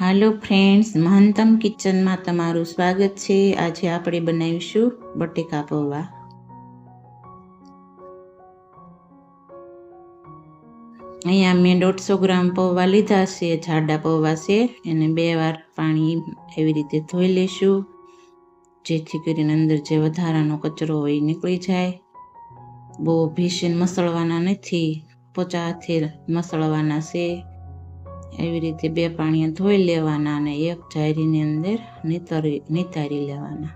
હાલો friends મહંતમ કિચનમાં તમારું સ્વાગત છે. આજે આપણે બનાવીશું બટેકા પૌવા. અહીંયા મેં દોઢસો ગ્રામ પૌવા લીધા છે, જાડા પૌવા છે, એને બે વાર પાણી એવી રીતે ધોઈ લેશું, જેથી કરીને અંદર જે વધારાનો કચરો હોય નીકળી જાય. બહુ ભીષણ મસળવાના નથી, પોચા હાથે મસળવાના છે. એવી રીતે બે પાણી ધોઈ લેવાના અને એક જાયરીની અંદર નીતરી નિતારી લેવાના.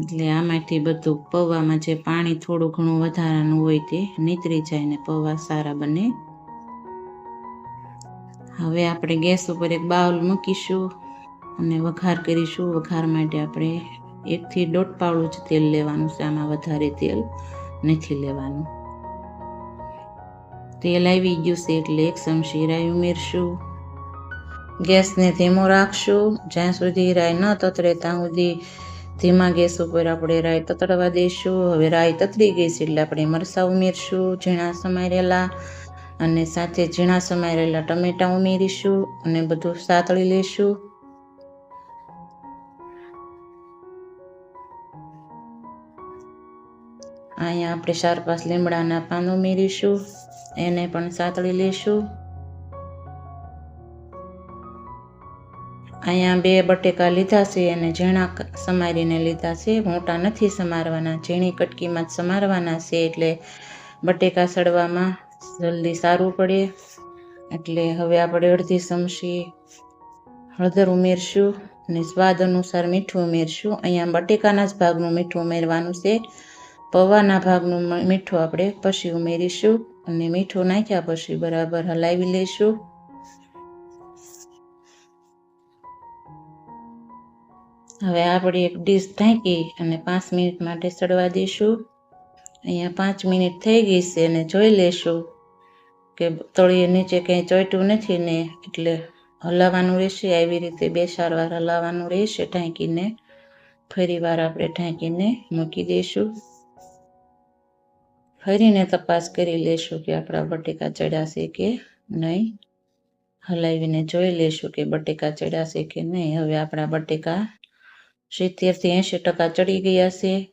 એટલે આમાંથી બધું પૌવામાં જે પાણી થોડું ઘણું વધારાનું હોય તે નીતરી જાય ને પૌવા સારા બને. હવે આપણે ગેસ ઉપર એક બાઉલ મૂકીશું અને વઘાર કરીશું. વઘાર માટે આપણે એકથી દોઢ પાવડું જ તેલ લેવાનું છે. આમાં વધારે તેલ નથી લેવાનું. તેલ આવી ગયું છે એટલે એક ચમચી રાઈ ઉમેરશું ગેસને ધીમો રાખશું. જ્યાં સુધી રાઈ ન તતરે ત્યાં સુધી ધીમા ગેસ ઉપર આપણે રાઈ તતડવા દઈશું. હવે રાઈ તતરી ગઈ છે એટલે આપણે મરચાં ઉમેરશું, ઝીણા સમારેલા અને સાથે ઝીણા સમારેલા ટમેટાં ઉમેરીશું અને બધું સાતળી લેશું અહીંયા આપણે ચાર પાંચ લીમડાના પાન ઉમેરીશું. એને પણ સાતળી લેશું. અહીંયા બે બટેકા લીધા છે અને ઝીણા સમારીને લીધા છે. મોટા નથી સમારવાના, ઝીણી કટકીમાં જ સમારવાના છે એટલે બટેકા સડવામાં જલ્દી સારું પડે. એટલે હવે આપણે અડધી ચમચી હળદર ઉમેરશું અને સ્વાદ અનુસાર મીઠું ઉમેરશું. અહીંયા બટેકાના જ ભાગનું મીઠું ઉમેરવાનું છે. પૌવાના ભાગનું મીઠું આપણે પછી ઉમેરીશું. અને મીઠું નાખ્યા પછી બરાબર હલાવી લઈશું. હવે આપણે એક ડીશ ઢાંકી અને પાંચ મિનિટ માટે સડવા દઈશું. અહીંયા પાંચ મિનિટ થઈ ગઈ છે અને જોઈ લેશું કે તળીએ નીચે કંઈ ચોટ્યું નથી ને એટલે હલાવવાનું રહેશે, આવી રીતે બે ચાર વાર હલાવવાનું રહેશે ઢાંકીને. ફરી વાર આપણે ઢાંકીને મૂકી દઈશું. ફરીને તપાસ કરી લેશું કે આપણા બટેકા ચડ્યાશે કે નહીં. હલાવીને જોઈ લેશું કે બટેકા ચડ્યાશે કે નહીં. હવે આપણા બટેકા સિત્તેરથી એંશી ટકા ચડી ગયા છે.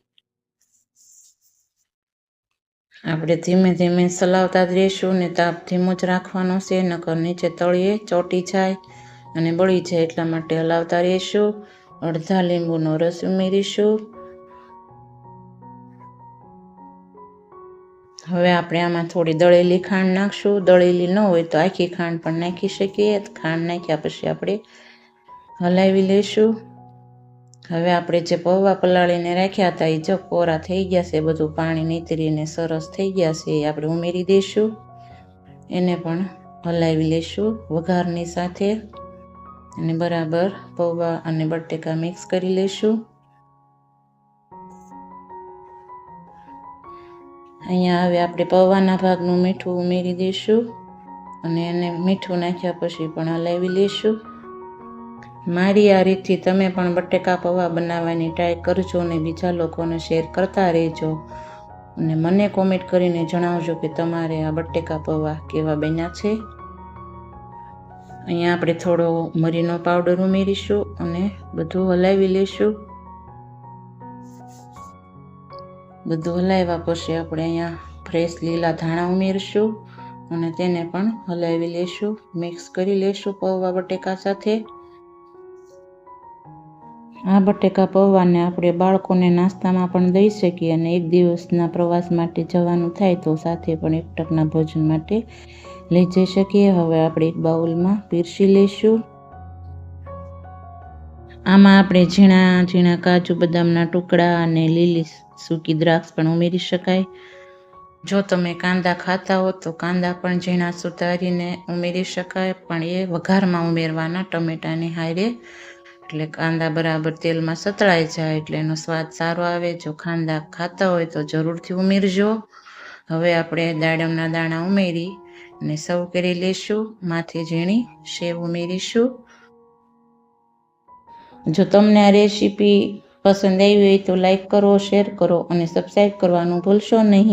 આપણે ધીમે ધીમે સલાવતા જ રહીશું ને તાપ ધીમો જ રાખવાનો છે, નકર નીચે તળીએ ચોટી જાય અને બળી જાય એટલા માટે હલાવતા રહીશું. અડધા લીંબુનો રસ ઉમેરીશું. હવે આપણે આમાં થોડી દળેલી ખાંડ નાખશું. દળેલી ન હોય તો આખી ખાંડ પણ નાખી શકીએ. ખાંડ નાખ્યા પછી આપણે હલાવી લઈશું. હવે આપણે જે પૌવા પલાળીને રાખ્યા હતા એ જો કોરા થઈ ગયા છે, બધું પાણી નીતરીને સરસ થઈ ગયા છે એ આપણે ઉમેરી દઈશું. એને પણ હલાવી લઈશું વઘારની સાથે. અને બરાબર પૌવા અને બટેકા મિક્સ કરી લઈશું. અહીંયા હવે આપણે પૌવાના ભાગનું મીઠું ઉમેરી દઈશું અને એને મીઠું નાખ્યા પછી પણ હલાવી લઈશું. મારી આ રીતથી તમે પણ બટેકા પૌવા બનાવવાની ટ્રાય કરજો અને બીજા લોકોને શેર કરતા રહેજો. અને મને કોમેન્ટ કરીને જણાવજો કે તમારે આ બટેકા પૌવા કેવા બન્યા છે. અહીંયા આપણે થોડો મરીનો પાવડર ઉમેરીશું અને બધું હલાવી લઈશું. બધું હલાવ્યા પછી આપણે અહીંયા ફ્રેશ લીલા ધાણા ઉમેરશું અને તેને પણ હલાવી લઈશું મિક્સ કરી લઈશું પૌવા બટેકા સાથે. આ બટેકા પૌવાને આપણે બાળકોને નાસ્તામાં પણ દઈ શકીએ અને એક દિવસના પ્રવાસ માટે જવાનું થાય તો સાથે પણ એક ટકના ભોજન માટે લઈ જઈ શકીએ. હવે આપણે એક બાઉલમાં પીરસી લઈશું આમાં આપણે ઝીણા ઝીણા કાજુ, બદામના ટુકડા અને લીલી સૂકી દ્રાક્ષ પણ ઉમેરી શકાય. જો તમે કાંદા ખાતા હો તો કાંદા પણ ઝીણા સુધારીને ઉમેરી શકાય, પણ એ વઘારમાં ઉમેરવાના ટમેટાની હારે. એટલે કાંદા બરાબર તેલમાં સતળાઈ જાય એટલે એનો સ્વાદ સારો આવે. જો કાંદા ખાતા હોય તો જરૂરથી ઉમેરજો. હવે આપણે દાડમના દાણા ઉમેરી અને સૌ કરી લઈશું. માથે ઝીણી સેવ ઉમેરીશું. જો તમને આ રેસીપી પસંદ આવી હોય તો લાઈક કરો, શેર કરો અને સબસ્ક્રાઈબ કરવાનું ભૂલશો નહીં.